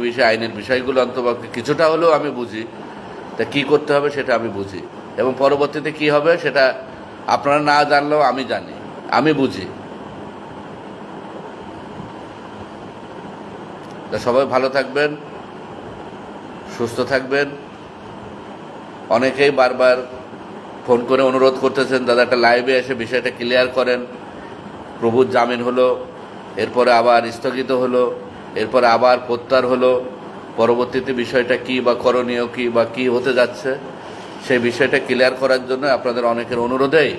বিষয়ে, আইনের বিষয়গুলো অন্তপক্ষে কিছুটা হলেও আমি বুঝি তা কি করতে হবে সেটা আমি বুঝি। এবং পরবর্তীতে কি হবে সেটা আপনারা না জানলেও আমি জানি। আমি বুঝি। তা সবাই ভালো থাকবেন, সুস্থ থাকবেন। অনেকেই বারবার ফোন করে অনুরোধ করতেছেন, দাদা, একটা লাইভে এসে বিষয়টা ক্লিয়ার করেন। প্রভুর জামিন হলো, এরপরে আবার স্থগিত হলো। এরপরে আবার প্রত্যার হলো, পরবর্তীতে বিষয়টা কি বা করণীয় কি বা কি হতে যাচ্ছে, সেই বিষয়টা ক্লিয়ার করার জন্য আপনাদের অনেকের অনুরোধেই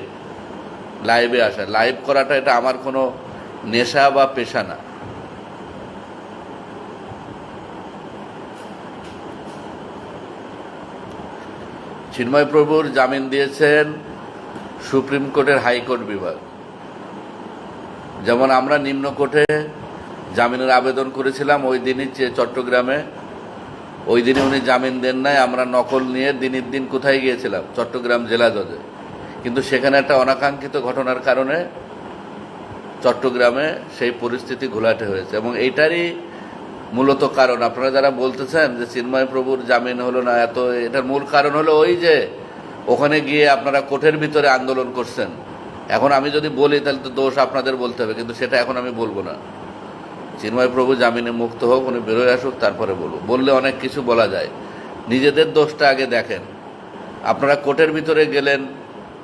লাইভে আসা। লাইভ করাটা এটা আমার কোনো নেশা বা পেশা না। চিন্ময় প্রভুর জামিন দিয়েছেন সুপ্রিম কোর্টের হাইকোর্ট বিভাগ। যেমন আমরা নিম্ন কোর্টে জামিনের আবেদন করেছিলাম ওই দিনই চট্টগ্রামে। ওই দিনে উনি জামিন দেন নাই, আমরা নকল নিয়ে দিনের দিন কোথায় গিয়েছিলাম? চট্টগ্রাম জেলা জজে। কিন্তু সেখানে একটা অনাকাঙ্ক্ষিত ঘটনার কারণে চট্টগ্রামে সেই পরিস্থিতি ঘোলাটে হয়েছে। এবং এইটারই মূলত কারণ, আপনারা যারা বলতেছেন যে চিন্ময় প্রভুর জামিন হলো না, এত এটার মূল কারণ হলো ওই যে ওখানে গিয়ে আপনারা কোর্টের ভিতরে আন্দোলন করছেন। এখন আমি যদি বলি তাহলে তো দোষ আপনাদের বলতে হবে, কিন্তু সেটা এখন আমি বলব না। চিন্ময় প্রভু জামিনে মুক্ত হোক, উনি বেরোয় আসুক, তারপরে বলব বললে অনেক কিছু বলা যায়। নিজেদের দোষটা আগে দেখেন। আপনারা কোর্টের ভিতরে গেলেন,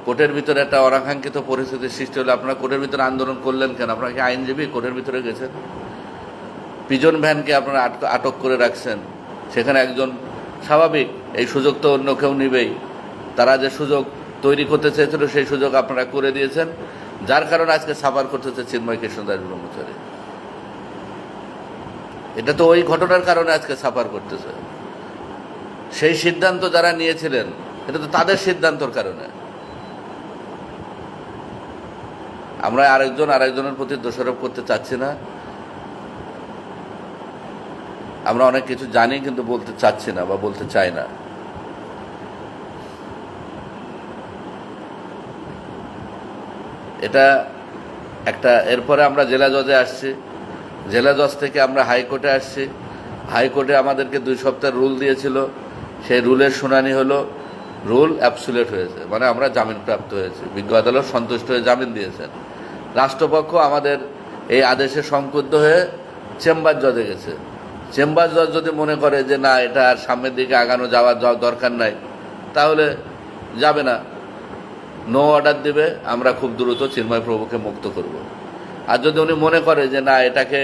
কোর্টের ভিতরে একটা অনাকাঙ্ক্ষিত পরিস্থিতির সৃষ্টি হলে। আপনারা কোর্টের ভিতরে আন্দোলন করলেন কেন? আপনারা কি আইনজীবী কোর্টের ভিতরে গেছেন? পিজন ভ্যানকে আপনারা আটক- আটক করে রাখছেন। সেখানে একজন স্বাভাবিক, এই সুযোগ তো অন্য কেউ নিবেই। তারা যে সুযোগ তৈরি করতে চেয়েছিল, সেই সুযোগ আপনারা করে দিয়েছেন। যার কারণে আজকে সাফার করতেছে চিন্ময় কৃষ্ণদাস ব্রহ্মচারী। এটা তো ওই ঘটনার কারণে আজকে সাফার করতেছে। সেই সিদ্ধান্ত যারা নিয়েছিলেন, এটা তো তাদের সিদ্ধান্তর কারণে। আমরা আরেকজন আরেকজনের প্রতি দোষারোপ করতে চাচ্ছি না। আমরা অনেক কিছু জানি কিন্তু বলতে চাচ্ছি না বা বলতে চাই না। এটা একটা, এরপরে আমরা জেলা জজে আসছি। জেলা জজ থেকে আমরা হাইকোর্টে আসছি। হাইকোর্টে আমাদেরকে দুই সপ্তাহ রুল দিয়েছিল। সেই রুলের শুনানি হলো, রুল অ্যাবসুলেট হয়েছে মানে আমরা জামিনপ্রাপ্ত হয়েছি। বিজ্ঞ আদালত সন্তুষ্ট হয়ে জামিন দিয়েছেন। রাষ্ট্রপক্ষ আমাদের এই আদেশে সংকুদ্ধ হয়ে চেম্বার জজে গেছে। চেম্বার জজ যদি মনে করে যে না, এটা আর সামনের দিকে আগানো যাওয়ার দরকার নাই, তাহলে যাবে না। নো অর্ডার দেবে, আমরা খুব দ্রুত চিন্ময় প্রভুকে মুক্ত করব। আর যদি উনি মনে করে যে না, এটাকে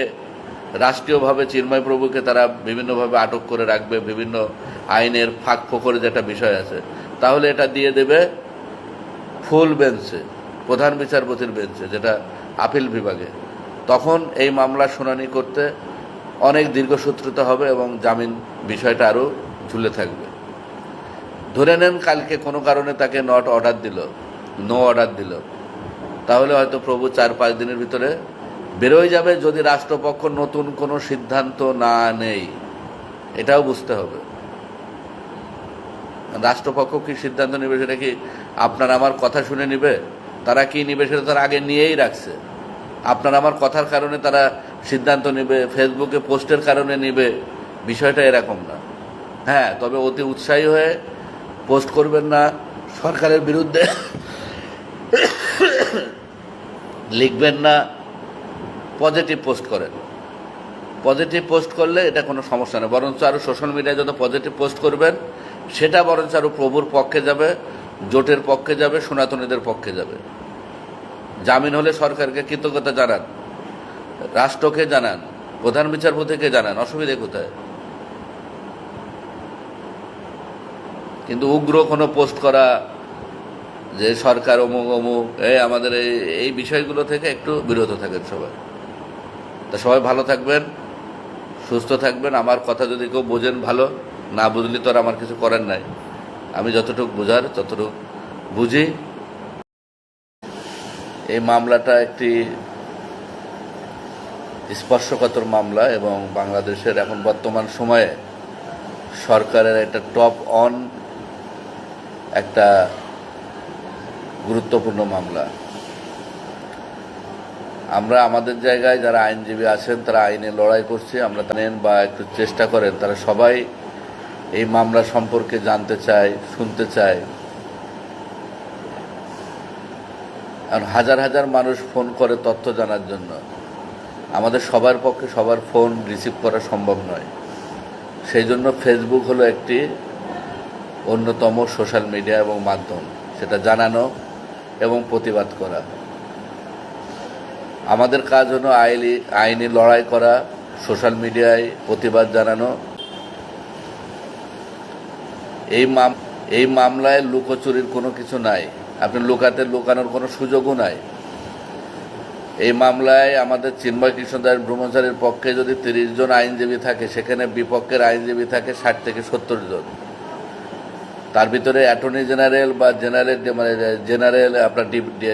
রাষ্ট্রীয়ভাবে চিন্ময় প্রভুকে তারা বিভিন্নভাবে আটক করে রাখবে, বিভিন্ন আইনের ফাঁক ফোকরের যেটা বিষয় আছে, তাহলে এটা দিয়ে দেবে ফুল বেঞ্চে, প্রধান বিচারপতির বেঞ্চে, যেটা আপিল বিভাগে। তখন এই মামলা শুনানি করতে অনেক দীর্ঘসূত্রিত হবে এবং জামিন বিষয়টা আরও ঝুলে থাকবে। ধরে নেন কালকে কোনো কারণে তাকে নট অর্ডার দিল নো অর্ডার দিল। তাহলে হয়তো প্রভু চার পাঁচ দিনের ভিতরে বেরোয় যাবে যদি রাষ্ট্রপক্ষ নতুন কোনো সিদ্ধান্ত না নেই এটাও বুঝতে হবে। রাষ্ট্রপক্ষ কি সিদ্ধান্ত নেবে সেটা কি আপনার আমার কথা শুনে নেবে? তারা কি নেবে সেটা তারা আগে নিয়েই রাখছে। আপনার আমার কথার কারণে তারা সিদ্ধান্ত নেবে, ফেসবুকে পোস্টের কারণে নেবে। বিষয়টা এরকম না। হ্যাঁ তবে অতি উৎসাহী হয়ে পোস্ট করবেন না সরকারের বিরুদ্ধে। লিখবেন না পজিটিভ পোস্ট করেন। পজিটিভ পোস্ট করলে এটা কোনো সমস্যা নেই, বরঞ্চ আরও সোশ্যাল মিডিয়ায় যত পজিটিভ পোস্ট করবেন, সেটা বরঞ্চ আরও প্রভুর পক্ষে যাবে, জোটের পক্ষে যাবে, সনাতনীদের পক্ষে যাবে। জামিন হলে সরকারকে কৃতজ্ঞতা জানান, রাষ্ট্রকে জানান, প্রধান বিচারপতিকে জানান, অসুবিধে কোথায়? কিন্তু উগ্র কোনো পোস্ট করা যে সরকার অমুক অমুক এই আমাদের এই এই বিষয়গুলো থেকে একটু বিরত থাকেন সবাই। তা সবাই ভালো থাকবেন, সুস্থ থাকবেন। আমার কথা যদি কেউ বোঝেন ভালো, না বুঝলে তো আর আমার কিছু করার নাই। আমি যতটুকু বোঝার, ততটুকু বুঝি। এই মামলাটা একটি স্পর্শকাতর মামলা এবং বাংলাদেশের এখন বর্তমান সময়ে সরকারের একটা টপ অন একটা গুরুত্বপূর্ণ মামলা। আমরা আমাদের জায়গায় যারা আইনজীবী আছেন, তারা আইনে লড়াই করছে, আমরা জানেন বা একটু চেষ্টা করেন, তারা সবাই এই মামলা সম্পর্কে জানতে চায়, শুনতে চায়। আর হাজার হাজার মানুষ ফোন করে তথ্য জানার জন্য। আমাদের সবার পক্ষে সবার ফোন রিসিভ করা সম্ভব নয়। সেই জন্য ফেসবুক হলো একটি অন্যতম সোশ্যাল মিডিয়া এবং মাধ্যম। সেটা জানানো এবং প্রতিবাদ করা। আমাদের কাজ হলো আইনি আইনি লড়াই করা, সোশ্যাল মিডিয়ায় প্রতিবাদ জানানো। এই মাম, এই মামলায় লুকোচুরির কোনো কিছু নাই। আপনি লুকাতে লুকানোর কোনো সুযোগও নাই। এই মামলায় আমাদের চিন্ময় কৃষ্ণদাস ব্রহ্মচারীর পক্ষে যদি তিরিশ জন আইনজীবী থাকে, সেখানে বিপক্ষের আইনজীবী থাকে ষাট থেকে সত্তর জন। তার ভিতরে অ্যাটর্নি জেনারেল বা জেনারেল মানে জেনারেল, আপনার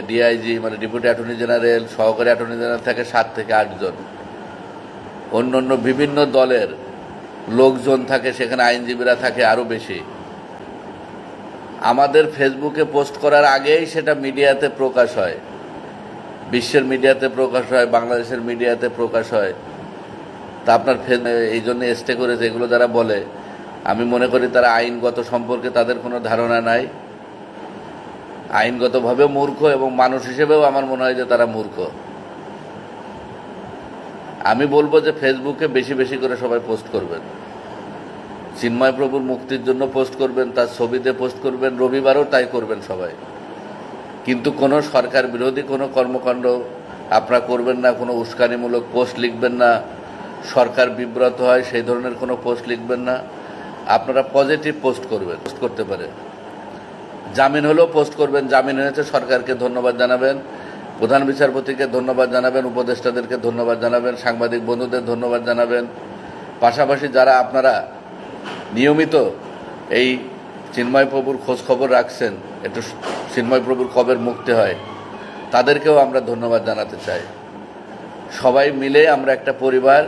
ডিআইজি মানে ডেপুটি অ্যাটর্নি জেনারেল, সহকারী অ্যাটর্নি জেনারেল থাকে সাত থেকে আটজন। অন্য অন্য বিভিন্ন দলের লোকজন থাকে, সেখানে আইনজীবীরা থাকে আরও বেশি। আমাদের ফেসবুকে পোস্ট করার আগেই সেটা মিডিয়াতে প্রকাশ হয়। বিশ্বের মিডিয়াতে প্রকাশ হয়, বাংলাদেশের মিডিয়াতে প্রকাশ হয়। তা আপনার এই জন্য স্টে করেছে, এগুলো যারা বলে আমি মনে করি তারা আইনগত সম্পর্কে তাদের কোনো ধারণা নাই। আইনগতভাবে মূর্খ এবং মানুষ হিসেবেও আমার মনে হয় যে তারা মূর্খ। আমি বলব যে ফেসবুকে বেশি বেশি করে সবাই পোস্ট করবেন। চিন্ময় প্রভুর মুক্তির জন্য পোস্ট করবেন, তার ছবিতে পোস্ট করবেন, রবিবারও তাই করবেন সবাই। কিন্তু কোনো সরকার বিরোধী, কোনো কর্মকাণ্ড আপনারা করবেন না, কোনো উস্কানিমূলক পোস্ট লিখবেন না। সরকার বিব্রত হয়, সেই ধরনের কোনো পোস্ট লিখবেন না। আপনারা পজিটিভ পোস্ট করবেন পোস্ট করতে পারে। জামিন হলেও পোস্ট করবেন, জামিন হয়েছে, সরকারকে ধন্যবাদ জানাবেন, প্রধান বিচারপতিকে ধন্যবাদ জানাবেন, উপদেষ্টাদেরকে ধন্যবাদ জানাবেন, সাংবাদিক বন্ধুদের ধন্যবাদ জানাবেন। পাশাপাশি যারা আপনারা নিয়মিত এই চিন্ময় প্রভুর খবর রাখছেন, একটু চিন্ময় প্রভুর কবের মুক্তি হয়, তাদেরকেও আমরা ধন্যবাদ জানাতে চাই। সবাই মিলে আমরা একটা পরিবার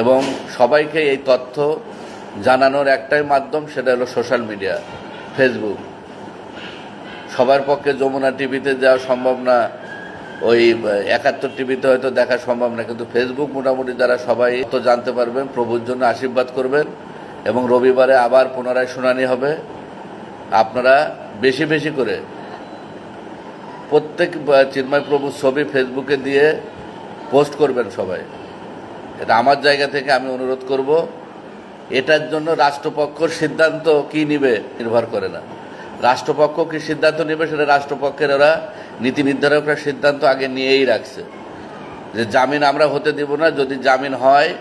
এবং সবাইকে এই তথ্য জানানোর একটাই মাধ্যম সেটা হলো সোশ্যাল মিডিয়া ফেসবুক সবার পক্ষে যমুনা টিভিতে যাওয়া সম্ভব না, ওই একাত্তর টিভিতে হয়তো দেখা সম্ভব না, কিন্তু ফেসবুক মোটামুটি যারা সবাই তো জানতে পারবেন, প্রভুর জন্য আশীর্বাদ করবেন এবং রবিবারে আবার পুনরায় শুনানি হবে। আপনারা বেশি বেশি করে প্রত্যেক চিন্ময় প্রভুর ছবি ফেসবুকে দিয়ে পোস্ট করবেন সবাই। এটা আমার জায়গা থেকে আমি অনুরোধ করব। এটার জন্য রাষ্ট্রপক্ষর সিদ্ধান্ত কি নিবে নির্ভর করে না। রাষ্ট্রপক্ষ কি সিদ্ধান্ত নেবে সেটা রাষ্ট্রপক্ষের ওরা, নীতি নির্ধারকরা সিদ্ধান্ত আগে নিয়েই রাখছে। যে জামিন আমরা হতে দেব না, যদি জামিন হয়,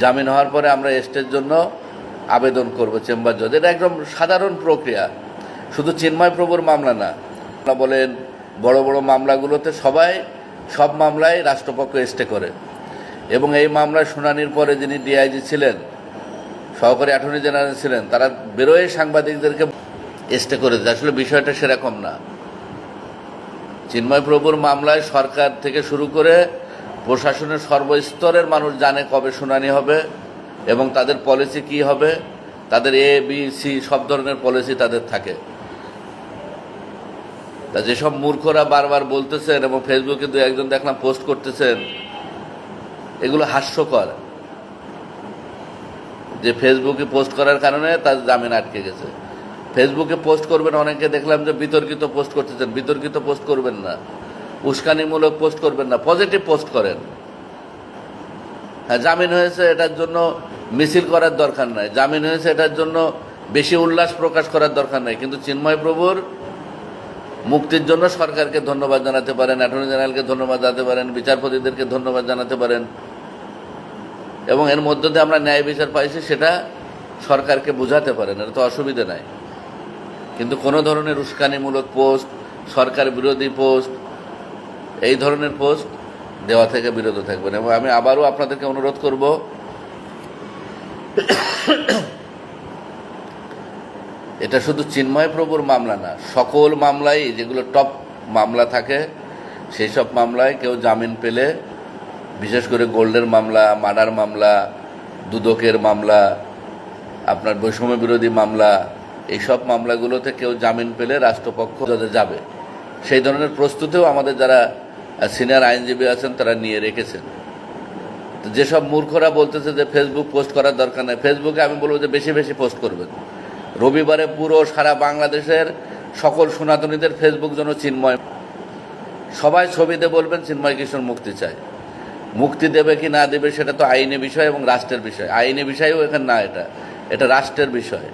জামিন হওয়ার পরে আমরা এস্টের জন্য আবেদন করব, চেম্বার জজ। এটা একদম সাধারণ প্রক্রিয়া। শুধু চিন্ময় প্রভুর মামলা না মামলা বলেন বড় বড় মামলাগুলোতে সবাই, সব মামলায় রাষ্ট্রপক্ষ এস্টে করে। এবং এই মামলার শুনানির পরে যিনি ডিআইজি ছিলেন সহকারী অ্যাটর্নি জেনারেল ছিলেন, তারা বেরোয় সাংবাদিকদেরকে এস্টে করে দেয়। আসলে বিষয়টা সেরকম না। চিন্ময় প্রভুর মামলায় সরকার থেকে শুরু করে প্রশাসনের সর্বস্তরের মানুষ জানে কবে শুনানি হবে এবং তাদের পলিসি কি হবে। তাদের এ বি সি সব ধরনের পলিসি তাদের থাকে। তা যেসব মূর্খরা বারবার বলতেছেন এবং ফেসবুকে দু একজন দেখলাম পোস্ট করতেছেন, এগুলো হাস্যকর। যে ফেসবুকে পোস্ট করার কারণে তার জামিন আটকে গেছে। ফেসবুকে পোস্ট করবেন, অনেকে দেখলাম যে বিতর্কিত পোস্ট করতেছেন। বিতর্কিত পোস্ট করবেন না। উস্কানিমূলক পোস্ট করবেন না। পজিটিভ পোস্ট করেন। হ্যাঁ জামিন হয়েছে এটার জন্য মিছিল করার দরকার নাই। জামিন হয়েছে এটার জন্য বেশি উল্লাস প্রকাশ করার দরকার নাই। কিন্তু চিন্ময় প্রভুর মুক্তির জন্য সরকারকে ধন্যবাদ জানাতে পারেন, অ্যাটর্নি জেনারেলকে ধন্যবাদ জানাতে পারেন, বিচারপতিদেরকে ধন্যবাদ জানাতে পারেন। এবং এর মধ্য দিয়ে আমরা ন্যায় বিচার পাইছি, সেটা সরকারকে বোঝাতে পারেন, এটা তো অসুবিধা নাই। কিন্তু কোনো ধরনের উস্কানিমূলক পোস্ট, সরকার বিরোধী পোস্ট, এই ধরনের পোস্ট দেওয়া থেকে বিরত থাকবেন এবং আমি আবারও আপনাদেরকে অনুরোধ করব, এটা শুধু চিন্ময় প্রভুর মামলা না, সকল মামলাই, যেগুলো টপ মামলা থাকে, সেই সব মামলায় কেউ জামিন পেলে বিশেষ করে গোল্ডের মামলা, মার্ডার মামলা, দুদকের মামলা, আপনার বৈষম্য বিরোধী মামলা, এইসব মামলাগুলোতে কেউ জামিন পেলে রাষ্ট্রপক্ষ যাতে যাবে। সেই ধরনের প্রস্তুতেও আমাদের যারা সিনিয়র আইনজীবী আছেন তারা নিয়ে রেখেছেন। যেসব মূর্খরা বলতেছে যে ফেসবুক পোস্ট করার দরকার নেই, ফেসবুকে আমি বলব যে বেশি বেশি পোস্ট করবেন। রবিবারে পুরো সারা বাংলাদেশের সকল সনাতনীদের ফেসবুক যেন চিন্ময়, সবাই ছবিতে বলবেন চিন্ময় কিশোর মুক্তি চায়। মুক্তি দেবে কি না দেবে সেটা তো আইনি বিষয় এবং রাষ্ট্রের বিষয়। আইনি বিষয়ও এখানে না এটা। এটা রাষ্ট্রের বিষয়।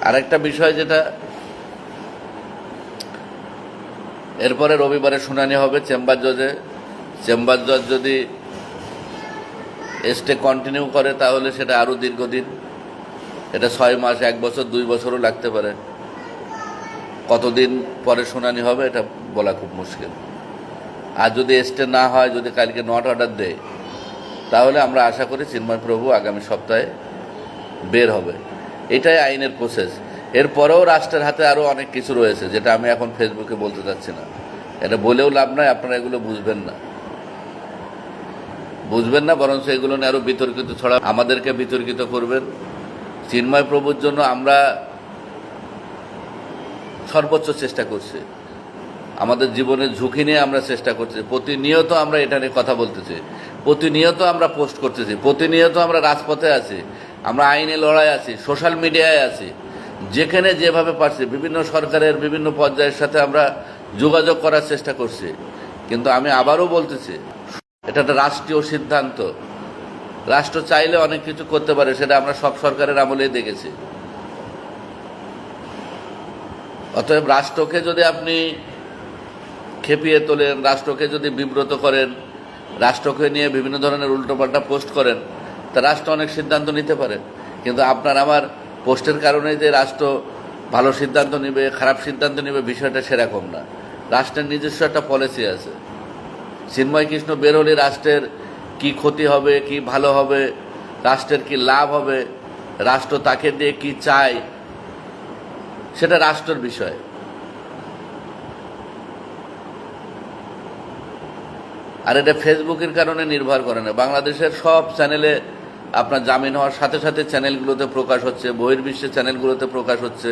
আরেকটা বিষয় যেটা, এরপরে রবিবারে শুনানি হবে চেম্বার জজে। চেম্বার জজ যদি স্টে কন্টিনিউ করে তাহলে সেটা আরও দীর্ঘদিন এটা ছয় মাস, এক বছর, দুই বছরও লাগতে পারে। কতদিন পরে শুনানি হবে, এটা বলা খুব মুশকিল। আর যদি স্টে না হয়, যদি কালকে নট অর্ডার দেয়, তাহলে আমরা আশা করি চিন্ময় প্রভু আগামী সপ্তাহে বের হবে। এটাই আইনের প্রসেস এরপরেও রাষ্ট্রের হাতে আরও অনেক কিছু রয়েছে, যেটা আমি এখন ফেসবুকে বলতে চাচ্ছি না। এটা বলেও লাভ নয় আপনারা এগুলো বুঝবেন না। বুঝবেন না বরং এগুলো নিয়ে আরও বিতর্কিত ছড়া আমাদেরকে বিতর্কিত করবেন। চিন্ময় প্রভুর জন্য আমরা সর্বোচ্চ চেষ্টা করছি। আমাদের জীবনের ঝুঁকি নিয়ে আমরা চেষ্টা করছি। প্রতিনিয়ত আমরা এটা নিয়ে কথা বলতেছি। প্রতিনিয়ত আমরা পোস্ট করতেছি। প্রতিনিয়ত আমরা রাজপথে আছি। আমরা আইনে লড়াই আছি, সোশ্যাল মিডিয়ায় আছি। যেখানে যেভাবে পারছি, বিভিন্ন সরকারের বিভিন্ন পর্যায়ের সাথে আমরা যোগাযোগ করার চেষ্টা করছি। কিন্তু আমি আবারও বলতেছি, এটা একটা রাষ্ট্রীয় সিদ্ধান্ত। রাষ্ট্র চাইলে অনেক কিছু করতে পারে, সেটা আমরা সব সরকারের আমলেই দেখেছি। অতএব রাষ্ট্রকে যদি আপনি খেপিয়ে তোলেন, রাষ্ট্রকে যদি বিব্রত করেন, রাষ্ট্রকে নিয়ে বিভিন্ন ধরনের উল্টোপাল্টা পোস্ট করেন, তা রাষ্ট্র অনেক সিদ্ধান্ত নিতে পারে। কিন্তু আপনার আমার পোস্টের কারণে যে রাষ্ট্র ভালো সিদ্ধান্ত নেবে, খারাপ সিদ্ধান্ত নেবে, বিষয়টা সেরকম না। রাষ্ট্রের নিজস্ব একটা পলিসি আছে। চিন্ময় কৃষ্ণ বের হলে রাষ্ট্রের কি ক্ষতি হবে, কি ভালো হবে, রাষ্ট্রের কি লাভ হবে, রাষ্ট্র তাকে দিয়ে কি চায়, সেটা রাষ্ট্রের বিষয়। আর এটা ফেসবুকের কারণে নির্ভর করে না। বাংলাদেশের সব চ্যানেলে আপনার জামিন হওয়ার সাথে সাথে চ্যানেলগুলোতে প্রকাশ হচ্ছে বহির্বিশ্বের চ্যানেলগুলোতে প্রকাশ হচ্ছে,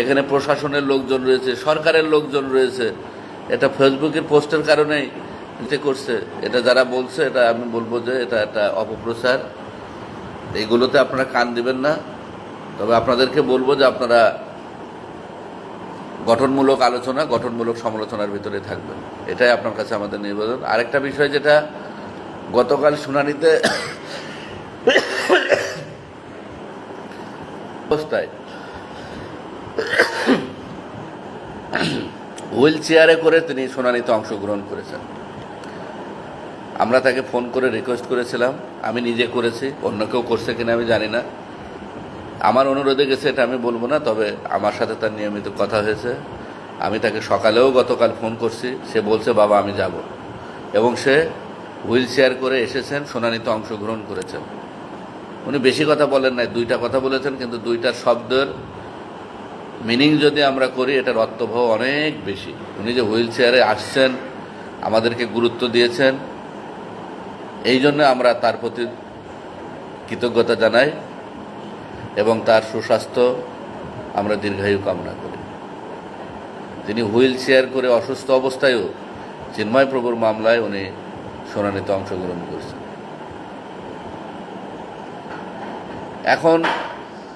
এখানে প্রশাসনের লোকজন রয়েছে, সরকারের লোকজন রয়েছে। এটা ফেসবুকের পোস্টের কারণেই এটা করছে, এটা যারা বলছে, এটা আমি বলব যে এটা একটা অপপ্রচার। এইগুলোতে আপনারা কান দিবেন না। তবে আপনাদেরকে বলব যে আপনারা গঠনমূলক আলোচনা, গঠনমূলক সমালোচনার ভিতরে থাকবেন। এটাই আপনার কাছে আমাদের নিবেদন। আরেকটা বিষয় যেটা, গতকাল শুনানিতে অবস্থায় হুইল চেয়ারে করে তিনি শুনানিতে অংশগ্রহণ করেছেন। আমরা তাকে ফোন করে রিকোয়েস্ট করেছিলাম, আমি নিজে করেছি, অন্য কেউ করছে কিনা আমি জানি না। আমার অনুরোধে গেছে এটা আমি বলব না, তবে আমার সাথে তার নিয়মিত কথা হয়েছে। আমি তাকে সকালেও গতকাল ফোন করছি, সে বলছে, বাবা, আমি যাব। এবং সে হুইল চেয়ার করে এসেছেন, শুনানিতে অংশগ্রহণ করেছেন। উনি বেশি কথা বলেন নাই, দুইটা কথা বলেছেন, কিন্তু দুইটার শব্দের মিনিং যদি আমরা করি, এটার অর্থভাব অনেক বেশি। উনি যে হুইল চেয়ারে আসছেন, আমাদেরকে গুরুত্ব দিয়েছেন এই জন্য আমরা তার প্রতি কৃতজ্ঞতা জানাই এবং তার সুস্বাস্থ্য আমরা দীর্ঘায়ু কামনা করি। তিনি হুইল চেয়ার করে অসুস্থ অবস্থায়ও চিন্ময় প্রভুর মামলায় উনি শুনানিতে অংশগ্রহণ করছেন। এখন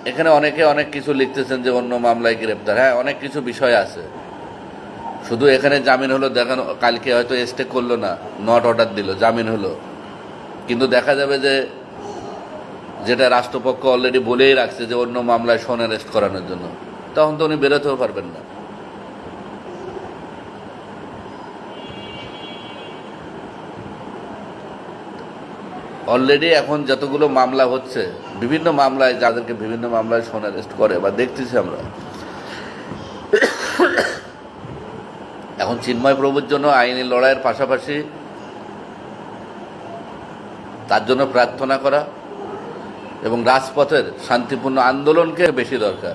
এখানে অনেকে অনেক কিছু লিখতেছেন যে অন্য মামলায় গ্রেপ্তার। হ্যাঁ অনেক কিছু বিষয় আছে। শুধু এখানে জামিন হলো, দেখানো, কালকে হয়তো স্টে করল না, নট অর্ডার দিল, জামিন হলো। কিন্তু দেখা যাবে যে যেটা রাষ্ট্রপক্ষ অলরেডি বলেই রাখছে যে অন্য মামলায় সোন অ্যারেস্ট করানোর জন্য, তখন তো উনি বেরোতেও পারবেন না। অলরেডি এখন যতগুলো মামলা হচ্ছে, বিভিন্ন মামলায় যাদেরকে বিভিন্ন মামলায় সোন অ্যারেস্ট করে, বা দেখতেছি আমরা। এখন চিন্ময় প্রভুর জন্য আইনি লড়াইয়ের পাশাপাশি তার জন্য প্রার্থনা করা এবং রাজপথের শান্তিপূর্ণ আন্দোলনকে বেশি দরকার।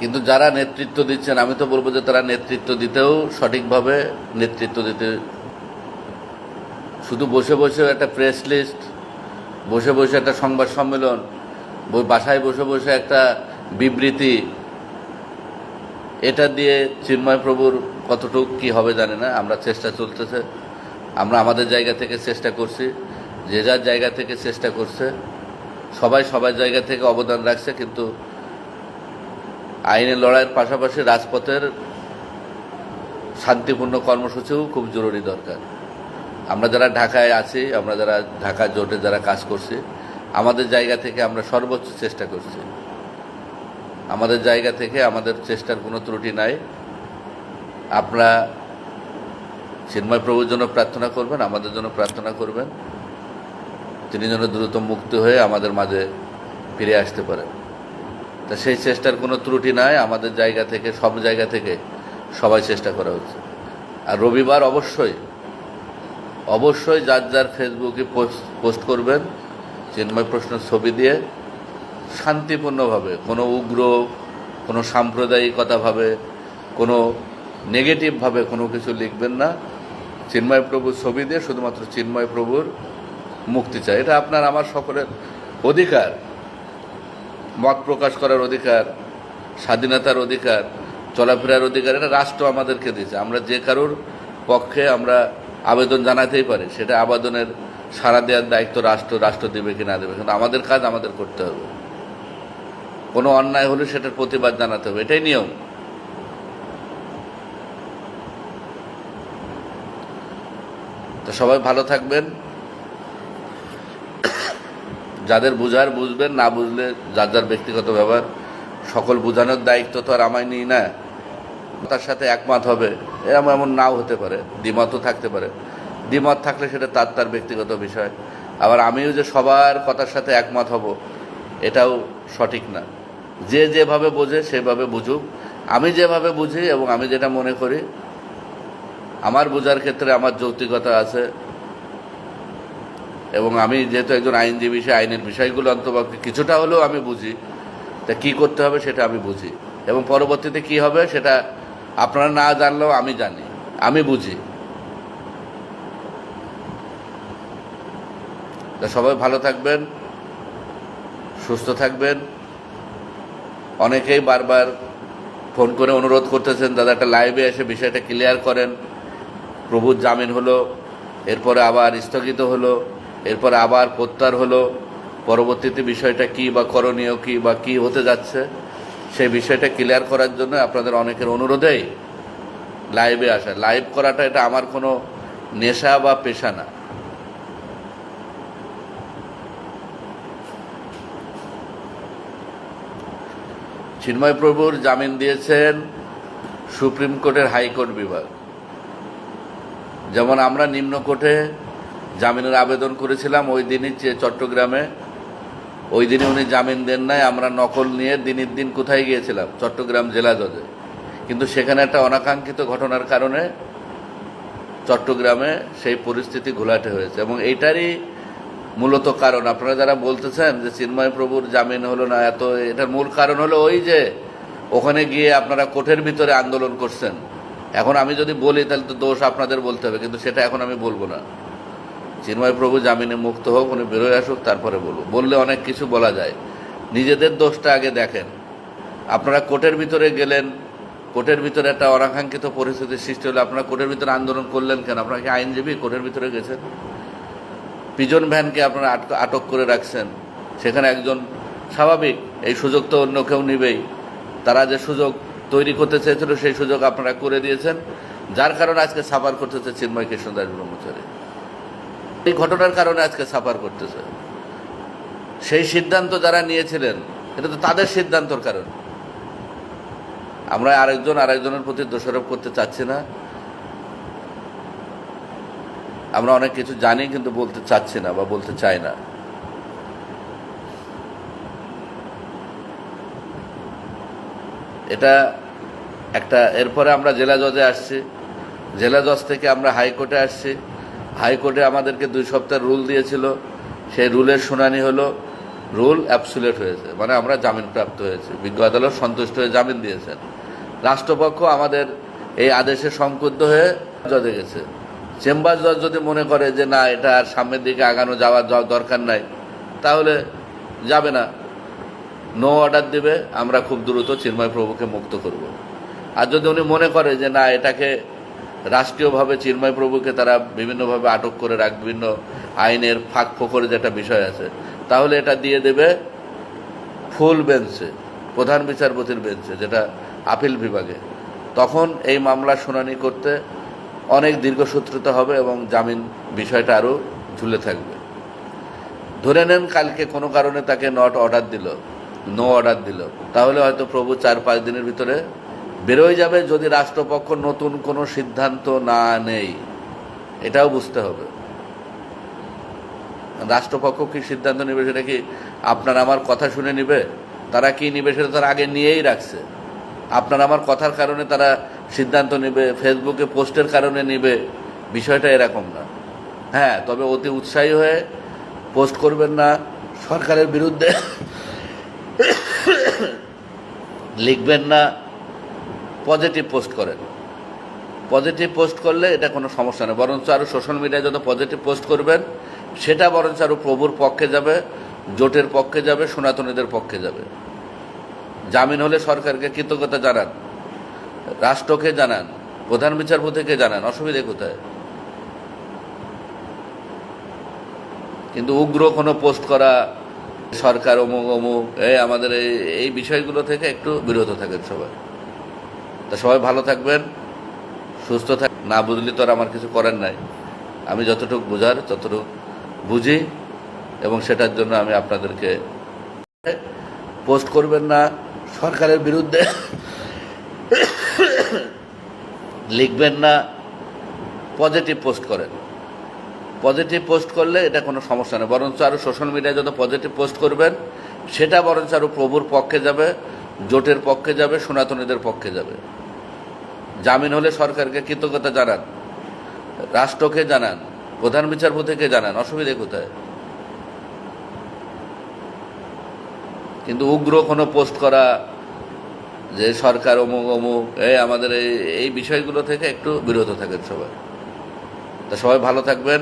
কিন্তু যারা নেতৃত্ব দিচ্ছেন, আমি তো বলব যে তারা নেতৃত্ব দিতেও সঠিকভাবে নেতৃত্ব দিতে শুধু বসে বসে একটা প্রেস লিস্ট, বসে বসে একটা সংবাদ সম্মেলন বাসায় বসে বসে একটা বিবৃতি, এটা দিয়ে চিন্ময় প্রভুর কতটুকু কি হবে জানি না, আমরা চেষ্টা চলতেছে, আমরা আমাদের জায়গা থেকে চেষ্টা করছি, যে যার জায়গা থেকে চেষ্টা করছে, সবাই সবার জায়গা থেকে অবদান রাখছে, কিন্তু আইনের লড়াইয়ের পাশাপাশি রাজপথের শান্তিপূর্ণ কর্মসূচিও খুব জরুরি দরকার। আমরা যারা ঢাকায় আছি, আমরা যারা ঢাকা জোটে যারা কাজ করছি আমাদের জায়গা থেকে আমরা সর্বোচ্চ চেষ্টা করছি। আমাদের জায়গা থেকে আমাদের চেষ্টার কোনো ত্রুটি নাই। আপনারা চিন্ময় প্রভুর জন্য প্রার্থনা করবেন, আমাদের জন্য প্রার্থনা করবেন। তিনি যেন দ্রুত মুক্ত হয়ে আমাদের মাঝে ফিরে আসতে পারেন। তা সেই চেষ্টার কোনো ত্রুটি নাই, আমাদের জায়গা থেকে, সব জায়গা থেকে সবাই চেষ্টা করা হচ্ছে। আর রবিবার অবশ্যই অবশ্যই যার যার ফেসবুকে পোস্ট পোস্ট করবেন চিন্ময় প্রশ্নের ছবি দিয়ে শান্তিপূর্ণভাবে, কোনো উগ্র, কোনো সাম্প্রদায়িকতাভাবে কোনো নেগেটিভভাবে কোনো কিছু লিখবেন না। চিন্ময় প্রভুর ছবি দিয়ে শুধুমাত্র চিন্ময় প্রভুর মুক্তি চাই। এটা আপনার, আমার সকলের অধিকার। মত প্রকাশ করার অধিকার, স্বাধীনতার অধিকার, চলাফেরার অধিকার, এটা রাষ্ট্র আমাদেরকে দিয়েছে। আমরা যে কারোর পক্ষে আমরা আবেদন জানাতেই পারি, সেটা আবেদনের সাড়া দেওয়ার দায়িত্ব রাষ্ট্র রাষ্ট্র দেবে কি না দেবে। কিন্তু আমাদের কাজ আমাদের করতে হবে। কোনো অন্যায় হলে সেটার প্রতিবাদ জানাতে হবে। এটাই নিয়ম। তো সবাই ভালো থাকবেন। যাদের বুঝার বুঝবেন, না বুঝলে যার যার ব্যক্তিগত ব্যাপার, সকল বোঝানোর দায়িত্ব তো আর আমায় নিই না তার সাথে একমত হবে। এরকম এমন নাও হতে পারে। দ্বিমতও থাকতে পারে। দ্বিমত থাকলে সেটা তার তার ব্যক্তিগত বিষয়। আবার আমিও যে সবার কথার সাথে একমত হব, এটাও সঠিক না। যে যেভাবে বোঝে সেভাবে বুঝুক। আমি যেভাবে বুঝি এবং আমি যেটা মনে করি, আমার বোঝার ক্ষেত্রে আমার যৌক্তিকতা আছে এবং আমি যেহেতু একজন আইনজীবী সে আইনের বিষয়গুলো অন্তর্ভুক্ত, কিছুটা হলেও আমি বুঝি তা কী করতে হবে সেটা আমি বুঝি। এবং পরবর্তীতে কি হবে সেটা আপনারা না জানলেও আমি জানি, আমি বুঝি। তা সবাই ভালো থাকবেন, সুস্থ থাকবেন। অনেকেই বারবার ফোন করে অনুরোধ করতেছেন, দাদা, একটা লাইভে এসে বিষয়টা ক্লিয়ার করেন। প্রভুর জামিন হলো, এরপরে আবার স্থগিত হলো, এরপরে আবার প্রত্যাহার হলো। পরবর্তীতে বিষয়টা কি বা করণীয় কি বা কি হতে যাচ্ছে, সেই বিষয়টা ক্লিয়ার করার জন্য আপনাদের অনেকের অনুরোধেই লাইভে আসা। লাইভ করাটা এটা আমার কোনো নেশা বা পেশা না। চিন্ময় প্রভুর জামিন দিয়েছেন সুপ্রিম কোর্টের হাইকোর্ট বিভাগ। যেমন আমরা নিম্ন কোর্টে জামিনের আবেদন করেছিলাম, ওই দিনই চট্টগ্রামে, ওই দিনে উনি জামিন দেন নাই, আমরা নকল নিয়ে দিনের দিন কোথায় গিয়েছিলাম? চট্টগ্রাম জেলা জজে। কিন্তু সেখানে একটা অনাকাঙ্ক্ষিত ঘটনার কারণে চট্টগ্রামে সেই পরিস্থিতি ঘোলাটে হয়েছে এবং এইটারই মূলত কারণ। আপনারা যারা বলতেছেন যে চিন্ময় প্রভুর জামিন হলো না, এত এটার মূল কারণ হলো ওই যে ওখানে গিয়ে আপনারা কোর্টের ভিতরে আন্দোলন করছেন। এখন আমি যদি বলি, তাহলে তো দোষ আপনাদের বলতে হবে, কিন্তু সেটা এখন আমি বলব না। চিন্ময় প্রভু জামিনে মুক্ত হোক, উনি বেরোয় আসুক, তারপরে বলব। বললে অনেক কিছু বলা যায়। নিজেদের দোষটা আগে দেখেন। আপনারা কোর্টের ভিতরে গেলেন কোর্টের ভিতরে একটা অনাকাঙ্ক্ষিত পরিস্থিতির সৃষ্টি হলে। আপনারা কোর্টের ভিতরে আন্দোলন করলেন কেন? আপনারা কি আইনজীবী কোর্টের ভিতরে গেছেন? পিজন ভ্যানকে আপনারা আটক- করে রাখছেন। সেখানে একজন স্বাভাবিক, এই সুযোগ তো অন্য কেউ নিবেই। তারা যে সুযোগ তৈরি করতে চেয়েছিল, সেই সুযোগ আপনারা করে দিয়েছেন। যার কারণে আজকে সাফার করতেছে চিন্ময় কৃষ্ণ কৃষ্ণদাস ব্রহ্মচারী। এই ঘটনার কারণে আজকে সাফার করতেছে। সেই সিদ্ধান্ত যারা নিয়েছিলেন, এটা তো তাদের সিদ্ধান্তর কারণ। আমরা আরেকজন, আরেকজনের প্রতি দোষারোপ করতে চাচ্ছি না। আমরা অনেক কিছু জানি কিন্তু বলতে চাচ্ছি না বা বলতে চাই না। এটা একটা, এরপরে আমরা জেলা জজে আসছি। জেলা জজ থেকে আমরা হাইকোর্টে আসছি। হাইকোর্টে আমাদেরকে দুই সপ্তাহ রুল দিয়েছিল। সেই রুলের শুনানি হলো, রুল অ্যাবসুলেট হয়েছে। মানে আমরা জামিন প্রাপ্ত হয়েছে। বিজ্ঞ আদালত সন্তুষ্ট হয়ে জামিন দিয়েছেন। রাষ্ট্রপক্ষ আমাদের এই আদেশে সংকুদ্ধ হয়ে জজে গেছে। চেম্বার জজ যদি মনে করে যে না, এটা আর সামনের দিকে আগানো যাওয়ার দরকার নাই, তাহলে যাবে না। নো অর্ডার দেবে, আমরা খুব দ্রুত চিন্ময় প্রভুকে মুক্ত করব। আর যদি উনি মনে করে যে না, এটাকে রাষ্ট্রীয়ভাবে চিন্ময় প্রভুকে তারা বিভিন্নভাবে আটক করে রাখ, বিভিন্ন আইনের ফাঁক ফোকরের যে একটা বিষয় আছে, তাহলে এটা দিয়ে দেবে ফুল বেঞ্চে, প্রধান বিচারপতির বেঞ্চে, যেটা আপিল বিভাগে। তখন এই মামলার শুনানি করতে অনেক দীর্ঘসূত্রিত হবে এবং জামিন বিষয়টা আরও ঝুলে থাকবে। ধরে নেন কালকে কোনো কারণে তাকে নট অর্ডার দিল নো অর্ডার দিল। তাহলে হয়তো প্রভু চার, পাঁচ দিনের ভিতরে বেরোয় যাবে যদি রাষ্ট্রপক্ষ নতুন কোনো সিদ্ধান্ত না নেই। এটাও বুঝতে হবে। রাষ্ট্রপক্ষ কি সিদ্ধান্ত নেবে সেটা কি আপনার আমার কথা শুনে নেবে? তারা কি নেবে সেটা তারা আগে নিয়েই রাখছে। আপনার আমার কথার কারণে তারা সিদ্ধান্ত নেবে, ফেসবুকে পোস্টের কারণে নেবে, বিষয়টা এরকম না। হ্যাঁ তবে অতি উৎসাহী হয়ে পোস্ট করবেন না, সরকারের বিরুদ্ধে লিখবেন না, পজিটিভ পোস্ট করেন। পজিটিভ পোস্ট করলে এটা কোনো সমস্যা নেই বরঞ্চ আরও সোশ্যাল মিডিয়ায় যত পজিটিভ পোস্ট করবেন, সেটা বরঞ্চ আরও প্রভুর পক্ষে যাবে, জোটের পক্ষে যাবে, সনাতনীদের পক্ষে যাবে। জামিন হলে সরকারকে কৃতজ্ঞতা জানান। রাষ্ট্রকে জানান, প্রধান বিচারপতিকে জানান, অসুবিধে কোথায়? কিন্তু উগ্র কোনো পোস্ট করা, সরকার অমুক অমুক এই আমাদের এই বিষয়গুলো থেকে একটু বিরত থাকেন সবাই। তা সবাই ভালো থাকবেন, সুস্থ থাক, না বুঝলে তো আর আমার কিছু করার নাই। আমি যতটুকু বোঝার, ততটুকু বুঝি, এবং সেটার জন্য আমি আপনাদেরকে পোস্ট করবেন না, সরকারের বিরুদ্ধে। লিখবেন না পজিটিভ পোস্ট করেন। পজিটিভ পোস্ট করলে এটা কোনো সমস্যা নেই, বরঞ্চ আরও সোশ্যাল মিডিয়ায় যত পজিটিভ পোস্ট করবেন, সেটা বরঞ্চ আরও প্রভুর পক্ষে যাবে, জোটের পক্ষে যাবে, সনাতনীদের পক্ষে যাবে। জামিন হলে সরকারকে কৃতজ্ঞতা জানান, রাষ্ট্রকে জানান, প্রধান বিচারপতিকে জানান, অসুবিধে কোথায়? কিন্তু উগ্র কোনো পোস্ট করা যে সরকার অমুক অমুক এই আমাদের এই এই বিষয়গুলো থেকে একটু বিরত থাকেন সবাই। তা সবাই ভালো থাকবেন।